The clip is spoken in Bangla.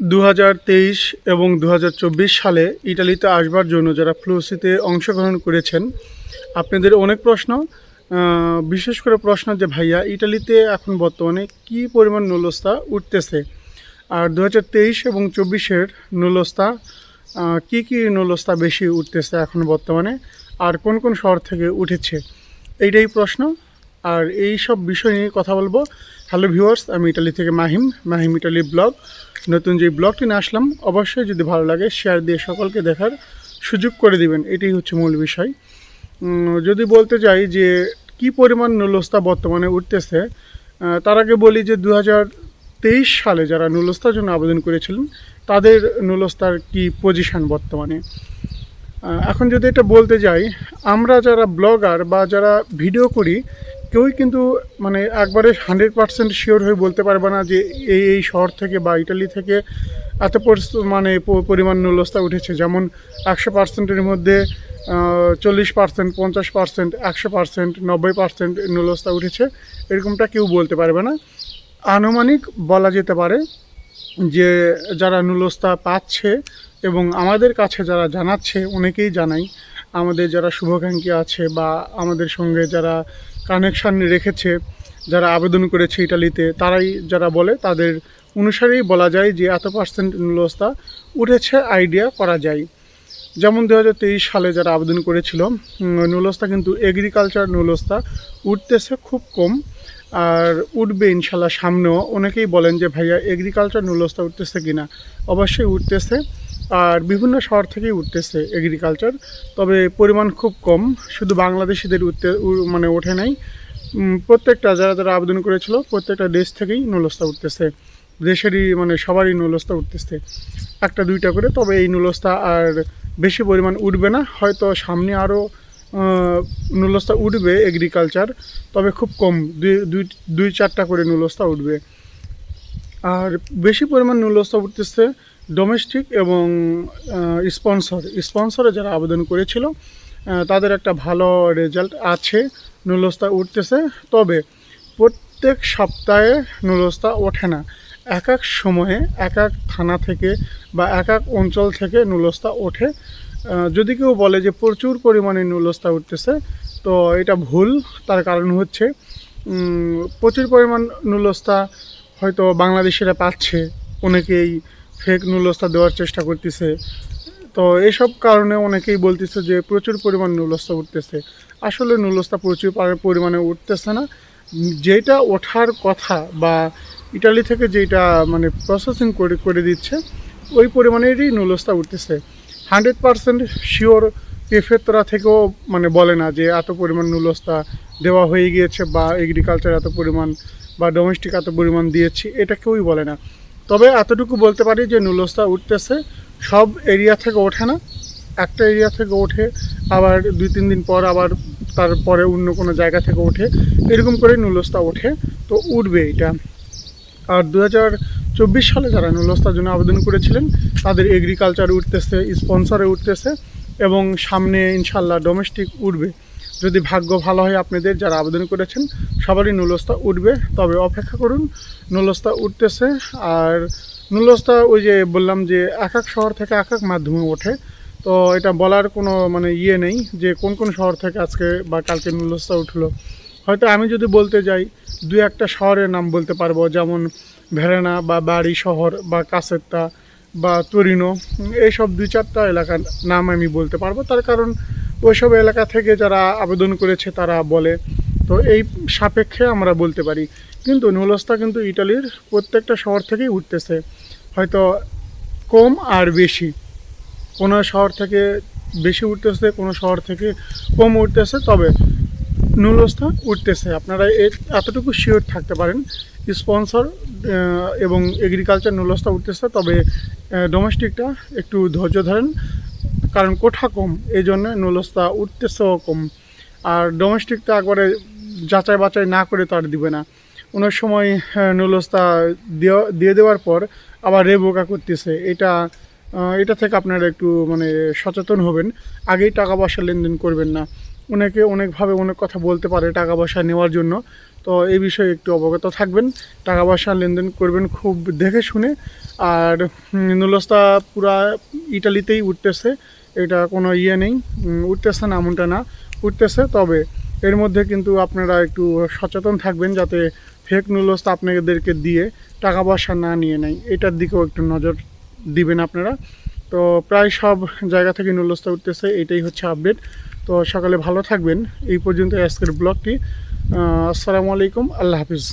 দু হাজার তেইশ এবং দু হাজার চব্বিশ সালে ইটালিতে আসবার জন্য যারা ফ্লুসিতে অংশগ্রহণ করেছেন, আপনাদের অনেক প্রশ্ন। বিশেষ করে প্রশ্ন যে, ভাইয়া, ইটালিতে এখন বর্তমানে কি পরিমাণ নুলস্তা উঠতেছে? আর দু হাজার তেইশ এবং চব্বিশের নুলস্তা কি কি নুলস্তা বেশি উঠতেছে এখন বর্তমানে? আর কোন কোন শহর থেকে উঠেছে? এইটাই প্রশ্ন। আর এই সব বিষয় নিয়ে কথা বলব। হ্যালো ভিউয়ার্স আমি ইটালি থেকে মাহিম মাহিম ইটালি ব্লগ নতুন যে ব্লগটি নিয়ে আসলাম, অবশ্যই যদি ভালো লাগে শেয়ার দিয়ে সকলকে দেখার সুযোগ করে দিবেন, এটাই হচ্ছে মূল বিষয়। যদি বলতে চাই যে কি পরিমাণ নুলস্তা বর্তমানে উঠতেছে তার আগে বলি যে দু তেইশ সালে যারা নুলস্তার জন্য আবেদন করেছিলেন, তাদের নুলস্তার কি পজিশন বর্তমানে? এখন যদি এটা বলতে যাই, আমরা যারা ব্লগার বা যারা ভিডিও করি কেউই কিন্তু মানে একবারে হান্ড্রেড পার্সেন্ট শিওর হয়ে বলতে পারবে না যে এই এই শহর থেকে বা ইটালি থেকে এত মানে পরিমাণ নুলস্তা উঠেছে। যেমন একশো পার্সেন্টের মধ্যে চল্লিশ পার্সেন্ট, পঞ্চাশ পার্সেন্ট, একশো পার্সেন্ট, নব্বই পার্সেন্ট নুলস্তা উঠেছে। এরকমটা কেউ বলতে পারবে না। আনুমানিক বলা যেতে পারে যে যারা নুলস্তা পাচ্ছে এবং আমাদের কাছে যারা জানাচ্ছে, অনেকেই জানাই, আমাদের যারা শুভাকাঙ্ক্ষী আছে বা আমাদের সঙ্গে যারা কানেকশান রেখেছে, যারা আবেদন করেছে ইটালিতে, তারাই যারা বলে তাদের অনুসারেই বলা যায় যে এত পার্সেন্ট নুলস্তা উঠেছে আইডিয়া করা যায়। যেমন দু হাজার তেইশ সালে যারা আবেদন করেছিল নুলস্তা কিন্তু এগ্রিকালচার নুলস্তা উঠতেছে খুব কম। আর উঠবে ইনশাল্লাহ সামনেও। অনেকেই বলেন যে, ভাইয়া এগ্রিকালচার নুলস্তা উঠতেছে কিনা? অবশ্যই উঠতেছে। আর বিভিন্ন শহর থেকেই উঠতেছে এগ্রিকালচার তবে পরিমাণ খুব কম। শুধু বাংলাদেশিদের উঠতে মানে ওঠে নাই। প্রত্যেকটা যারা যারা আবেদন করেছিল, প্রত্যেকটা দেশ থেকেই নুলস্তা উঠতেছে। দেশেরই মানে সবারই নুলস্তা উঠতেছে। একটা, দুইটা করে, তবে এই নুলস্তা আর বেশি পরিমাণ উঠবে না। হয়তো সামনে আরও নুলস্তা উঠবে এগ্রিকালচার তবে খুব কম। দুই দুই চারটা করে নুলস্তা উঠবে। আর বেশি পরিমাণ নুলস্তা উঠতেছে ডোমেস্টিক এবং স্পন্সর স্পন্সরে যারা আবেদন করেছিল তাদের একটা ভালো রেজাল্ট আছে নুলস্তা উঠতেছে। তবে প্রত্যেক সপ্তাহে নুলস্তা ওঠে না। এক এক সময়ে, এক এক থানা থেকে বা এক এক অঞ্চল থেকে নুলস্তা ওঠে। যদি কেউ বলে যে প্রচুর পরিমাণে নুলস্তা উঠতেছে, তো এটা ভুল। তার কারণ হচ্ছে প্রচুর পরিমাণ নুলস্তা হয়তো বাংলাদেশিরা পাচ্ছে, অনেকেই ফেক নুলস্তা দেওয়ার চেষ্টা করতেছে। তো এসব কারণে অনেকেই বলতেছে যে প্রচুর পরিমাণ নুলস্তা উঠতেছে। আসলে নুলস্তা প্রচুর পরিমাণে উঠতেছে না। যেটা ওঠার কথা বা ইটালি থেকে যেটা মানে প্রসেসিং করে করে দিচ্ছে, ওই পরিমাণেরই নুলস্তা উঠতেছে। হান্ড্রেড পারসেন্ট শিওর পেফেতরা থেকেও মানে বলে না যে এত পরিমাণ নুলস্তা দেওয়া হয়ে গিয়েছে বা এগ্রিকালচার এত পরিমাণ বা ডোমেস্টিক এত পরিমাণ দিয়েছি, এটা কেউই বলে না। তবে এতটুকু বলতে পারি যে নুলস্তা উঠতেছে, সব এরিয়া থেকে ওঠে না। একটা এরিয়া থেকে ওঠে, আবার দুই তিন দিন পর আবার তারপরে অন্য কোনো জায়গা থেকে ওঠে। এরকম করে নুলস্তা ওঠে, তো উঠবে এটা। আর দু চব্বিশ সালে যারা নুলস্তার জন্য আবেদন করেছিলেন, তাদের এগ্রিকালচার উঠতেছে স্পন্সরে উঠতেছে, এবং সামনে ইনশাল্লাহ ডোমেস্টিক উঠবে। যদি ভাগ্য ভালো হয় আপনাদের যারা আবেদন করেছেন, সবারই নুলস্তা উঠবে। তবে অপেক্ষা করুন নুলস্তা উঠতেছে। আর নুলস্তা ওই যে বললাম যে এক এক শহর থেকে এক এক মাধ্যমে ওঠে। তো এটা বলার কোনো মানে ইয়ে নেই যে কোন কোন শহর থেকে আজকে বা কালকে নুলস্তা উঠল। হয়তো আমি যদি বলতে যাই দু একটা শহরের নাম বলতে পারব, যেমন ভেরেনা বা বাড়ি শহর বা কাসেত্তা বা তরিনো। এইসব দুই চারটা এলাকার নাম আমি বলতে পারব। তার কারণ ওইসব এলাকা থেকে যারা আবেদন করেছে তারা বলে। তো এই সাপেক্ষে আমরা বলতে পারি। কিন্তু নুলস্তা কিন্তু ইটালির প্রত্যেকটা শহর থেকেই উঠতেছে। হয়তো কম আর বেশি। কোনো শহর থেকে বেশি উঠতেছে, কোনো শহর থেকে কম উঠতেছে, তবে নুলস্থা উঠতেছে। আপনারা এতটুকু শিওর থাকতে পারেন। স্পন্সর এবং এগ্রিকালচার নুলস্থা উঠতেছে, তবে ডোমেস্টিকটা একটু ধৈর্য ধরেন। কারণ কোঠা কম এই জন্য নুলস্থা উঠতেছেও কম। আর ডোমেস্টিকটা একবারে যাচাই বাছাই না করে তো আর দিবে না। অনেক সময় নুলস্থা দেওয়া দিয়ে দেওয়ার পর আবার রেবোকা করতেছে। এটা এটা থেকে আপনারা একটু মানে সচেতন হবেন। আগেই টাকা পয়সা লেনদেন করবেন না। অনেকে অনেকভাবে অনেক কথা বলতে পারে টাকা পয়সা নেওয়ার জন্য। তো এই বিষয়ে একটু অবগত থাকবেন। টাকা পয়সা লেনদেন করবেন খুব দেখে শুনে। আর নুলস্তা পুরা ইটালিতেই উঠতেছে। এটা কোনো ইয়ে নেই উঠতেছে না এমনটা না। উঠতেছে, তবে এর মধ্যে কিন্তু আপনারা একটু সচেতন থাকবেন যাতে ফেক নুলস্তা আপনাদেরকে দিয়ে টাকা পয়সা না নিয়ে নেয়। এটার দিকেও একটু নজর দিবেন আপনারা। তো প্রায় সব জায়গা থেকে নুলস্তা উঠতেছে, এটাই হচ্ছে আপডেট তো সকালে ভালো থাকবেন। এই পর্যন্ত আজকের ব্লগটি আসসালামু আলাইকুম, আল্লাহ হাফিজ।